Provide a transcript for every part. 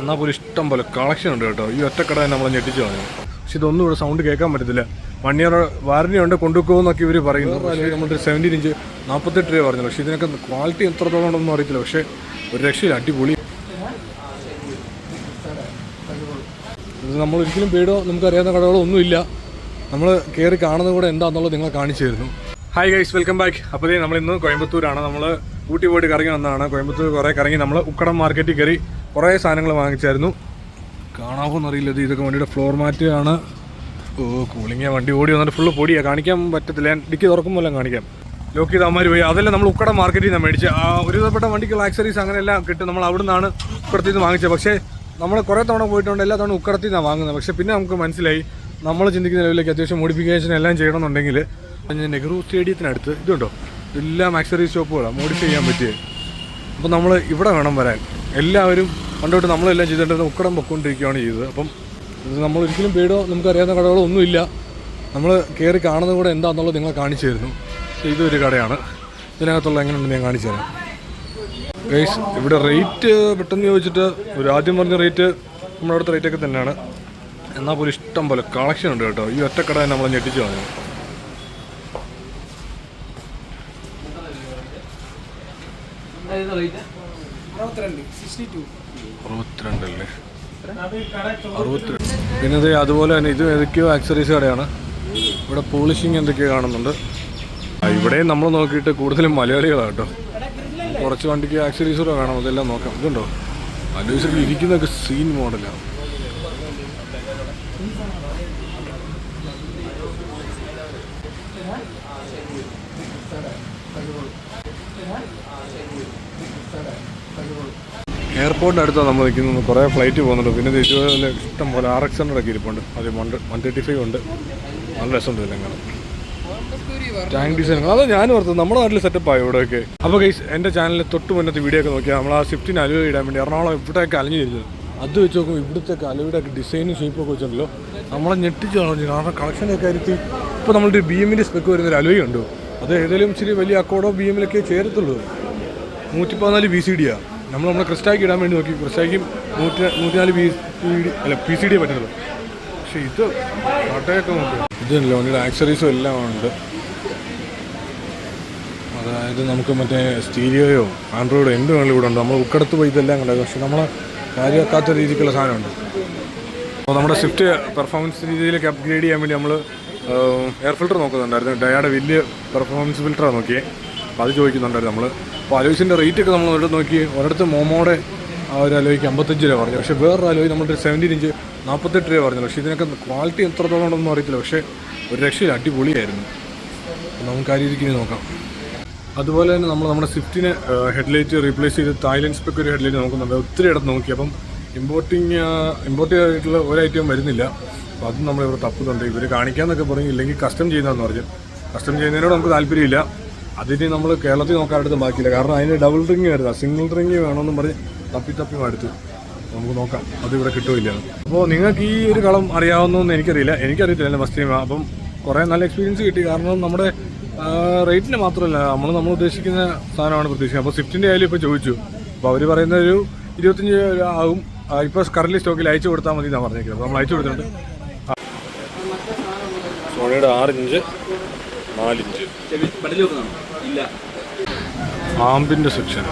എന്നാൽ പോലും ഇഷ്ടം പോലെ കളക്ഷൻ ഉണ്ട് കേട്ടോ. ഈ ഒറ്റക്കട തന്നെ നമ്മൾ ഞെട്ടിച്ചു കളഞ്ഞു. പക്ഷെ ഇതൊന്നും ഇവിടെ സൗണ്ട് കേൾക്കാൻ പറ്റത്തില്ല. വൺ ഇയർ വാറണ്ടി ഉണ്ട് കൊണ്ടുപോകുമെന്നൊക്കെ ഇവർ പറയുന്നു. നമ്മളൊരു സെവന്റീൻ ഇഞ്ച് നാൽപ്പത്തെട്ട് രൂപ പറഞ്ഞു പക്ഷേ ഇതിനൊക്കെ ക്വാളിറ്റി എത്രത്തോളം ഉണ്ടെന്ന് അറിയത്തില്ല. പക്ഷേ ഒരു രക്ഷയില്ല. അടിപൊളി. ഇത് നമ്മൾ ഒരിക്കലും പേടോ നമുക്കറിയാവുന്ന കടകളോ ഒന്നുമില്ല. നമ്മൾ കയറി കാണുന്നത് കൂടെ എന്താണെന്നുള്ളത് നിങ്ങളെ കാണിച്ചു തരുന്നു. ഹായ് ഗൈസ് വെൽക്കം ബാക്ക് അപ്പോൾ നമ്മളിന്ന് കോയമ്പത്തൂരാണ്. നമ്മൾ ഊട്ടി പോയിട്ട് കറങ്ങി വന്നതാണ്. കോയമ്പത്തൂർ കുറേ കറങ്ങി നമ്മൾ ഉക്കടം മാർക്കറ്റിൽ കയറി കുറേ സാധനങ്ങൾ വാങ്ങിച്ചായിരുന്നു. കാണാമോ അറിയില്ല ഇത്. ഇതൊക്കെ വണ്ടിയുടെ ഫ്ലോർ മാറ്റ് ആണ് ഓ കൂളിങ്ങ വണ്ടി ഓടി വന്നിട്ട് ഫുള്ള് പൊടിയാണ് കാണിക്കാൻ പറ്റത്തില്ല. ഞാൻ ഡിക്കി തുറക്കുമ്പോൾ കാണിക്കാം. ലോക്ക് ചെയ്ത് പോയി. അതെല്ലാം നമ്മൾ ഉക്കട മാർക്കറ്റിൽ നിന്ന് മേടിച്ച്. ആ ഒരുവിധപ്പെട്ട വണ്ടിക്കുള്ള ആക്സറീസ് അങ്ങനെ എല്ലാം കിട്ടും. നമ്മൾ അവിടെ നിന്നാണ് ഉക്കടത്തിൽ നിന്ന് വാങ്ങിച്ചത്. പക്ഷേ നമ്മൾ കുറേ തവണ പോയിട്ടുണ്ട്. എല്ലാ തവണ ഉക്കടത്തിൽ നിന്നാണ് വാങ്ങുന്നത്. പക്ഷേ പിന്നെ നമുക്ക് മനസ്സിലായി. നമ്മൾ ചിന്തിക്കുന്ന ലെവലിലേക്ക് അത്യാവശ്യം മോഡിഫിക്കേഷൻ എല്ലാം ചെയ്യണമെന്നുണ്ടെങ്കിൽ നെഹ്റു സ്റ്റേഡിയത്തിനടുത്ത് ഇതുണ്ടോ? എല്ലാം ആക്സറീസ് ഷോപ്പുകളാണ് മോഡിഫൈ ചെയ്യാൻ പറ്റിയത് അപ്പോൾ നമ്മൾ ഇവിടെ വേണം വരാൻ. എല്ലാവരും പണ്ടോട്ട് നമ്മളെല്ലാം ചെയ്തിട്ട് ഉക്കടം പൊക്കൊണ്ടിരിക്കുകയാണ് ചെയ്തത്. അപ്പം ഇത് നമ്മൾ ഒരിക്കലും പേടോ നമുക്കറിയാവുന്ന കടകളോ ഒന്നുമില്ല. നമ്മൾ കയറി കാണുന്നത് കൂടെ എന്താണെന്നുള്ളത് നിങ്ങളെ കാണിച്ചു തരുന്നു. ഇതൊരു കടയാണ്. ഇതിനകത്തുള്ള എങ്ങനെയുണ്ടെന്ന് ഞാൻ കാണിച്ചു തരാം. ഗൈസ് ഇവിടെ റേറ്റ് പെട്ടെന്ന് ചോദിച്ചിട്ട് ഒരു ആദ്യം പറഞ്ഞ റേറ്റ് നമ്മുടെ അടുത്ത റേറ്റൊക്കെ തന്നെയാണ്. എന്നാൽ പോലും ഇഷ്ടം പോലെ കളക്ഷൻ ഉണ്ട് കേട്ടോ. ഈ ഒറ്റക്കട തന്നെ നമ്മളെ ഞെട്ടിച്ചു കളഞ്ഞു. അറുപത്തിരണ്ടല്ലേ അറുപത്തിരണ്ട് പിന്നെ ഇത് അതുപോലെ തന്നെ ഇത് ഏതൊക്കെയോ ആക്സറീസ് കടയാണ്. ഇവിടെ പോളിഷിങ് എന്തൊക്കെയോ കാണുന്നുണ്ട്. ഇവിടെ ഇവിടെയും നമ്മൾ നോക്കിയിട്ട് കൂടുതലും മലയാളികളാണ് കേട്ടോ. കുറച്ച് വണ്ടിക്ക് ആക്സറീസ് കൂടെ കാണാം അതെല്ലാം നോക്കാം. ഇതുണ്ടോ? അലോയ്സിൽ ഇരിക്കുന്നൊക്കെ സീൻ മോഡലാണ് എയർപോർട്ടിന്റെ അടുത്താണ് നമ്മൾ നിൽക്കുന്നത്. കുറേ ഫ്ലൈറ്റ് പോകുന്നുണ്ട്. പിന്നെ ഇതുപോലെ ഇഷ്ടം പോലെ ആർ എക്സ് ഹൺഡ്രഡ് ഒക്കെ ഇരിപ്പുണ്ട്. അത് വൺ വൺ തേർട്ടി ഫൈവ് ഉണ്ട്. നല്ല രസമുണ്ട് ഇതിലെങ്ങനെ ടാങ്ക് ഡിസൈൻ അത് ഞാൻ ഓർത്തത്. നമ്മുടെ നാട്ടിൽ സെറ്റപ്പ് ആയി ഇവിടെയൊക്കെ. അപ്പോൾ ഗൈസ് എന്റെ ചാനലിൽ തൊട്ട് മുന്നത്തെ വീഡിയോ ഒക്കെ നോക്കിയാൽ നമ്മൾ ആ സ്വിഫ്റ്റിന് അലുവ ഇടാൻ വേണ്ടി എറണാകുളം ഇവിടെയൊക്കെ അലഞ്ഞു തിരിച്ചത് അത് വെച്ച് നോക്കുമ്പോൾ ഇവിടുത്തെ അലുവയുടെ ഒക്കെ ഡിസൈനും ഷേപ്പൊക്കെ വെച്ചിട്ടുണ്ടല്ലോ. നമ്മളെ ഞെട്ടിച്ച് കളഞ്ഞു കാരണം കളക്ഷനൊക്കെ കാര്യത്തിൽ ഇപ്പോൾ നമ്മളുടെ ബി എമ്മിന്റെ സ്പെക്ക് വരുന്നൊരു അലുവയുണ്ട്. അത് ഏതെങ്കിലും ഇച്ചിരി വലിയ അക്കോഡോ ബി എമ്മിലൊക്കെ ചേരത്തുള്ളൂ. നൂറ്റി പതിനാല് ബി സി ഡിയാണ് നമ്മൾ നമ്മൾ ക്രിസ്റ്റാക്കി ഇടാൻ വേണ്ടി നോക്കി. ക്രിസ്റ്റാക്കി നൂറ്റി നൂറ്റിനാല് പി അല്ല പി സി ഡി പറ്റുന്നത് പക്ഷേ ഇത് കട്ടയൊക്കെ നോക്കി. ഇതല്ലോ വണ്ടിയുടെ ആക്സറീസും എല്ലാം ഉണ്ട്. അതായത് നമുക്ക് മറ്റേ സ്റ്റീരിയോയോ ആൻഡ്രോയിഡോ എന്ത് വേണമെങ്കിലും ഇവിടെ ഉണ്ട്. നമ്മൾ ഉക്കടത്ത് പോയി ഇതെല്ലാം കണ്ടത്. പക്ഷെ നമ്മളെ കാര്യമാക്കാത്ത രീതിക്കുള്ള സാധനമുണ്ട്. അപ്പോൾ നമ്മുടെ സ്വിഫ്റ്റ് പെർഫോമൻസ് രീതിയിലേക്ക് അപ്ഗ്രേഡ് ചെയ്യാൻ വേണ്ടി നമ്മൾ എയർ ഫിൽറ്റർ നോക്കുന്നുണ്ടായിരുന്നു. ഡയാടെ വലിയ പെർഫോമൻസ് ഫിൽറ്ററാണ് നോക്കിയേ. അപ്പോൾ അത് ചോദിക്കുന്നുണ്ടായിരുന്നു നമ്മൾ അപ്പോൾ അലോയ്സിന്റെ റേറ്റ് ഒക്കെ നമ്മൾ ഒരിടത്ത് നോക്കി ഒരിടത്ത് മോമോടെ ആ ഒരു അലോയ്ക്ക് അമ്പത്തഞ്ച് രൂപ പറഞ്ഞു. പക്ഷേ വേറൊരു അലോയ് നമ്മുടെ സെവന്റീൻ ഇഞ്ച് നാൽപ്പത്തെട്ട് രൂപ പറഞ്ഞു. പക്ഷേ ഇതിനൊക്കെ ക്വാളിറ്റി എത്രത്തോളം ഉണ്ടെന്ന് അറിയത്തില്ല. പക്ഷേ ഒരു രക്ഷയിൽ അടിപൊളിയായിരുന്നു. നമുക്ക് ആ രീതിക്ക് ഇനി നോക്കാം. അതുപോലെ തന്നെ നമ്മൾ നമ്മുടെ സ്വിഫ്റ്റിനെ ഹെഡ്ലൈറ്റ് റീപ്ലേസ് ചെയ്ത് തായ്ലൻഡ് സ്പെക്ക് ഒരു ഹെഡ്ലൈറ്റ് നോക്കുന്നുണ്ട് ഒത്തിരി ഇടത്ത് നോക്കി. അപ്പം ഇമ്പോർട്ടിങ് ഇമ്പോർട്ട് ചെയ്തിട്ടുള്ള ഒരു ഐറ്റം വരുന്നില്ല. അപ്പോൾ അത് നമ്മളിവിടെ തപ്പുന്നുണ്ട്. ഇവർ കാണിക്കാമെന്നൊക്കെ പറഞ്ഞു ഇല്ലെങ്കിൽ കസ്റ്റം ചെയ്യുന്നതെന്ന് പറഞ്ഞു. കസ്റ്റം ചെയ്യുന്നതിനോട് നമുക്ക് താല്പര്യമില്ല. അതിന് നമ്മൾ കേരളത്തിൽ നോക്കാനടുത്ത് ബാക്കിയില്ല. കാരണം അതിന് ഡബിൾ റിങ് വരുന്ന സിംഗിൾ റിങ് വേണമെന്നും പറഞ്ഞ് തപ്പി തപ്പി മാറ്റി നമുക്ക് നോക്കാം. അത് ഇവിടെ കിട്ടുമില്ല അപ്പോൾ നിങ്ങൾക്ക് ഈ ഒരു കളം അറിയാവുന്നതെന്ന് എനിക്കറിയില്ല. എനിക്കറിയത്തില്ല ഫസ്റ്റ് ടൈം അപ്പം കുറേ നല്ല എക്സ്പീരിയൻസ് കിട്ടി. കാരണം നമ്മുടെ റേറ്റിന് മാത്രമല്ല നമ്മൾ നമ്മൾ ഉദ്ദേശിക്കുന്ന സാധനമാണ് പ്രതീക്ഷിക്കുന്നത്. അപ്പോൾ സ്വിഫ്റ്റിന്റെ ആയാലും ഇപ്പോൾ ചോദിച്ചു. അപ്പോൾ അവർ പറയുന്ന ഒരു ഇരുപത്തഞ്ച് ആവും. ഇപ്പോൾ കറന്റ് സ്റ്റോക്കിൽ അയച്ചു കൊടുത്താൽ മതി എന്നാണ് പറഞ്ഞേക്കുന്നത്. അപ്പോൾ നമ്മൾ അയച്ചു കൊടുത്തിട്ടുണ്ട്. സോണിയുടെ ആറിഞ്ച് നാലിഞ്ച്. ആമ്പിന്റെ സെക്ഷൻ.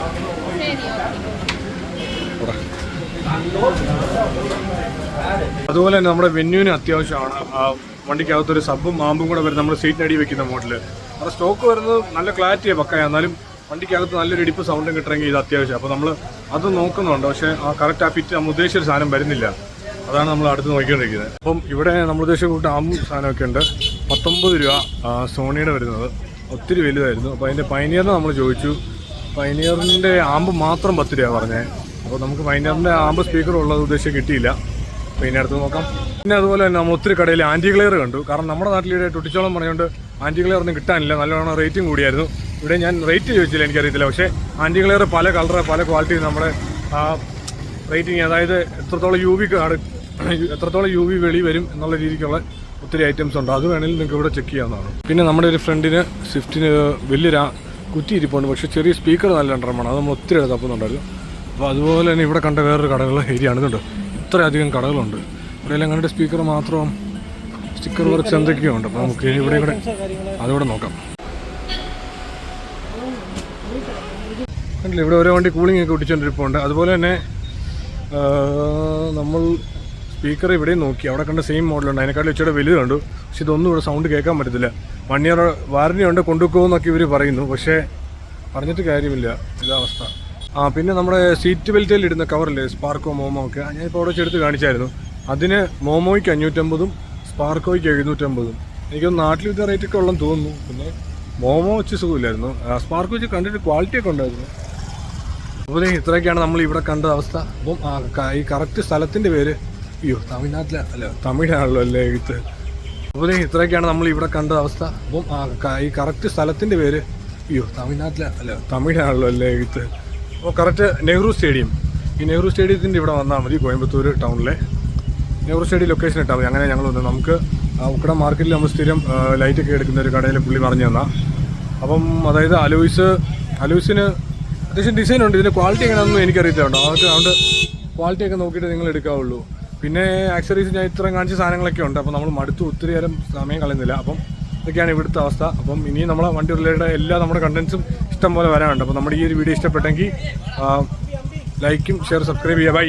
അതുപോലെ തന്നെ നമ്മുടെ വെന്യൂവിന് അത്യാവശ്യമാണ്. വണ്ടിക്കകത്തൊരു സബും ആമ്പും കൂടെ വരുന്ന നമ്മൾ സീറ്റിനടി വെക്കുന്ന മോഡൽ. അത് സ്റ്റോക്ക് വരുന്നത് നല്ല ക്ലാരിറ്റിയാണ് പക്കയാണ് എന്നാലും വണ്ടിക്കകത്ത് നല്ലൊരു ഇടിപ്പ് സൗണ്ടും കിട്ടണമെങ്കിൽ ഇത് അത്യാവശ്യം അപ്പോൾ നമ്മൾ അത് നോക്കുന്നുണ്ട്. പക്ഷേ ആ കറക്റ്റ് ആ ഫിറ്റ് നമ്മൾ ഉദ്ദേശിച്ചൊരു സാധനം വരുന്നില്ല. അതാണ് നമ്മൾ അടുത്ത് നോക്കിക്കൊണ്ടിരിക്കുന്നത്. അപ്പം ഇവിടെ നമ്മൾ ഉദ്ദേശിച്ച കൂട്ടം ആമ്പും സാധനമൊക്കെ ഉണ്ട്. പത്തൊമ്പത് രൂപ സോണിയുടെ വരുന്നത്. ഒത്തിരി വലുതായിരുന്നു. അപ്പോൾ അതിന്റെ പൈനിയറിന് നമ്മൾ ചോദിച്ചു. പൈനിയറിന്റെ ആമ്പ് മാത്രം പത്ത് രൂപ പറഞ്ഞേ. അപ്പോൾ നമുക്ക് പൈനിയറിന്റെ ആമ്പ് സ്പീക്കർ ഉള്ളത് ഉദ്ദേശം കിട്ടിയില്ല. അപ്പോൾ ഇനി അടുത്ത് നോക്കാം. പിന്നെ അതുപോലെ തന്നെ നമ്മൾ ഒത്തിരി കടയിൽ ആന്റി ക്ലിയർ കണ്ടു. കാരണം നമ്മുടെ നാട്ടിലിടെ ടുട്ടിച്ചോളം പറഞ്ഞുകൊണ്ട് ആന്റി ക്ലിയർ ഒന്നും കിട്ടാനില്ല. നല്ലവണ്ണം റേറ്റും കൂടിയായിരുന്നു. ഇവിടെ ഞാൻ റേറ്റ് ചോദിച്ചില്ല എനിക്കറിയത്തില്ല. പക്ഷേ ആന്റി ക്ലിയർ പല കളറ് പല ക്വാളിറ്റി നമ്മുടെ റേറ്റിംഗ് അതായത് എത്രത്തോളം യു വി എത്രത്തോളം യു വി വെളി വരും എന്നുള്ള രീതിക്കുള്ള ഒത്തിരി ഐറ്റംസ് ഉണ്ട്. അത് വേണമെങ്കിൽ നിങ്ങൾക്ക് ഇവിടെ ചെക്ക് ചെയ്യാവുന്നതാണ്. പിന്നെ നമ്മുടെ ഒരു ഫ്രണ്ടിന് സ്വിഫ്റ്റിന് വലിയൊരു ആ- കുറ്റി ഇരിപ്പുണ്ട് പക്ഷേ ചെറിയ സ്പീക്കർ നല്ല രണ്ടെണ്ണമാണ്. അത് നമ്മൾ ഒത്തിരി തപ്പുന്നുണ്ടായിരുന്നു. അപ്പോൾ അതുപോലെ തന്നെ ഇവിടെ കണ്ട വേറൊരു കടകൾ ഏരിയ ആണ്. ഇതുണ്ട്. ഇത്രയധികം കടകളുണ്ട്. ഇവിടെ എല്ലാം കണ്ടിട്ട് സ്പീക്കർ മാത്രം സ്റ്റിക്കർ വർക്ക്സ് എന്തൊക്കെയോ ഉണ്ട് അപ്പോൾ നമുക്ക് ഇവിടെ ഇവിടെ കൂടെ അതുകൂടെ നോക്കാം. കണ്ടില്ല? ഇവിടെ ഓരോ വണ്ടി കൂളിംഗ് ഒക്കെ ഒട്ടിച്ചുകൊണ്ടിരിപ്പുണ്ട്. അതുപോലെ തന്നെ നമ്മൾ സ്പീക്കർ ഇവിടെയും നോക്കി. അവിടെ കണ്ട സെയിം മോഡലുണ്ട് അതിനെക്കാളും ഇച്ചിരി വലുതുണ്ട് പക്ഷെ ഇതൊന്നും ഇവിടെ സൗണ്ട് കേൾക്കാൻ പറ്റത്തില്ല. വൺ ഇയർ വാറണ്ടി ഉണ്ട് കൊണ്ടുപോകുമെന്നൊക്കെ ഇവർ പറയുന്നു. പക്ഷേ പറഞ്ഞിട്ട് കാര്യമില്ല. ഇതാ അവസ്ഥ. ആ പിന്നെ നമ്മുടെ സീറ്റ് ബെൽറ്റിൽ ഇടുന്ന കവറില്ലേ സ്പാർക്കോ മോമോ ഒക്കെ. ഞാനിപ്പോൾ അവിടെ വെച്ചെടുത്ത് കാണിച്ചായിരുന്നു. അതിന് മോമോയ്ക്ക് അഞ്ഞൂറ്റമ്പതും സ്പാർക്കോയ്ക്ക് എഴുന്നൂറ്റമ്പതും. എനിക്കൊന്ന് നാട്ടിൽ ഇത് റേറ്റ് ഒക്കെ തോന്നുന്നു. പിന്നെ മോമോ വെച്ച് സുഖമില്ലായിരുന്നു. സ്പാർക്കോ വെച്ച് കണ്ടിട്ട് ക്വാളിറ്റി ഒക്കെ ഉണ്ടായിരുന്നു. അതുപോലെ ഇത്രയൊക്കെയാണ് നമ്മൾ ഇവിടെ കണ്ട അവസ്ഥ. അപ്പം ഈ കറക്റ്റ് സ്ഥലത്തിന്റെ പേര് അയ്യോ തമിഴ്നാട്ടിലെ അല്ല തമിഴാണല്ലോ അല്ലേ എഴുത്ത്. അപ്പോൾ ഇത്രയൊക്കെയാണ് നമ്മൾ ഇവിടെ കണ്ട അവസ്ഥ. അപ്പം ഈ കറക്റ്റ് സ്ഥലത്തിന്റെ പേര് അയ്യോ തമിഴ്നാട്ടിലെ അല്ല തമിഴാണല്ലോ അല്ലേ എഴുത്ത്. അപ്പോൾ കറക്റ്റ് നെഹ്റു സ്റ്റേഡിയം. ഈ നെഹ്റു സ്റ്റേഡിയത്തിന്റെ ഇവിടെ വന്നാൽ മതി കോയമ്പത്തൂർ ടൗണിലെ. നെഹ്റു സ്റ്റേഡിയം ലൊക്കേഷൻ ഇട്ടാൽ മതി. അങ്ങനെ ഞങ്ങൾ വന്നു നമുക്ക് ഉക്കട മാർക്കറ്റിൽ നമ്മൾ സ്ഥിരം ലൈറ്റൊക്കെ എടുക്കുന്ന ഒരു കടയിൽ പുള്ളി പറഞ്ഞു തന്നാൽ അപ്പം അതായത് അലോയ്സ് അലോയ്സിന് അത്യാവശ്യം ഡിസൈൻ ഉണ്ട്. ഇതിന്റെ ക്വാളിറ്റി എങ്ങനെയാണെന്നും എനിക്കറിയില്ല കേട്ടോ. അതൊക്കെ അതുകൊണ്ട് ക്വാളിറ്റി ഒക്കെ നോക്കിയിട്ട് നിങ്ങൾ എടുക്കാവുള്ളൂ. പിന്നെ ആക്സറീസ് ഞാൻ ഇത്രയും കാണിച്ച സാധനങ്ങളൊക്കെ ഉണ്ട്. അപ്പോൾ നമ്മൾ മടുത്ത് ഒത്തിരി നേരം സമയം കളയുന്നില്ല. അപ്പം ഇതൊക്കെയാണ് ഇവിടുത്തെ അവസ്ഥ. അപ്പം ഇനിയും നമ്മളെ വണ്ടി റിലേറ്റഡ് എല്ലാ നമ്മുടെ കണ്ടൻസും ഇഷ്ടം പോലെ വരാനുണ്ട്. അപ്പോൾ നമ്മുടെ ഈ ഒരു വീഡിയോ ഇഷ്ടപ്പെട്ടെങ്കിൽ ലൈക്കും ഷെയർ സബ്സ്ക്രൈബ് ചെയ്യുക. ബൈ